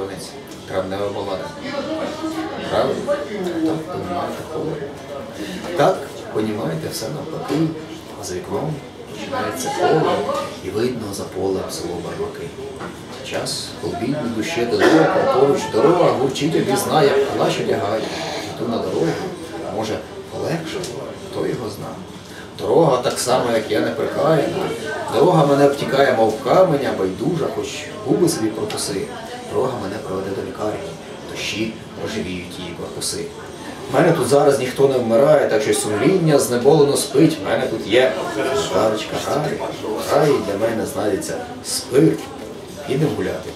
тронець, травнева балада. Правильно? Так, понімаєте, холодно. Так, понімаєте, все навпаки, а за вікном починається поле, і видно за полем село Бармаки. Час колбідні душі далеко, поруч дорога гурчить обізнає, плащ одягає, ту на дорогу, Дорога так само, як я не прикаяна. Дорога мене обтікає, мов каменя, байдужа, хоч губи собі пропуси. Дорога мене проведе до лікарні, дощі оживіють її корпуси. У мене тут зараз ніхто не вмирає, так що сумління знеболено спить. У мене тут є старочка рай. Рай для мене знайдеться спирт. Підемо гуляти.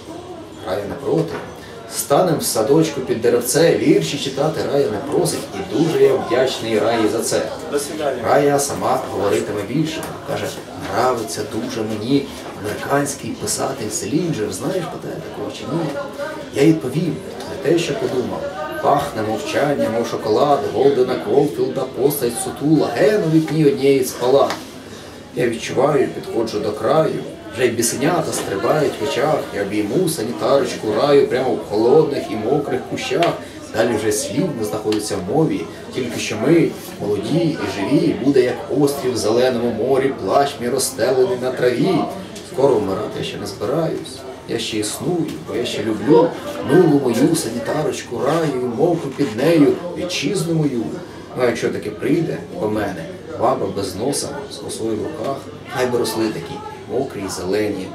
Рая напроти. Станем в садочку під деревце, вірші читати Рая не просить, і дуже я вдячний Раї за це. Рая сама говоритиме більше. Каже, нравиться дуже мені американський писатель Селінджер. Знаєш, питає такого чи ні? Я відповів, не те, що подумав. Пахне мовчання, мов шоколад, Голдена Колфілда, постать сутула, ген у вікні однієї з палат. Я відчуваю, підходжу до краю, вже й бісенята стрибають в очах, я обійму санітарочку раю прямо в холодних і мокрих кущах. Далі вже слів не знаходиться в мові, тільки що ми, молоді і живі, буде як острів в зеленому морі, плащ мій розстелений на траві. Скоро вмирати я ще не збираюсь. Я ще існую, бо я ще люблю милу мою санітарочку раю, і мовку під нею, вітчизну мою. Ну, а якщо таки прийде по мене, баба без носа з косою в руках, хай би росли такі мокрі зелені.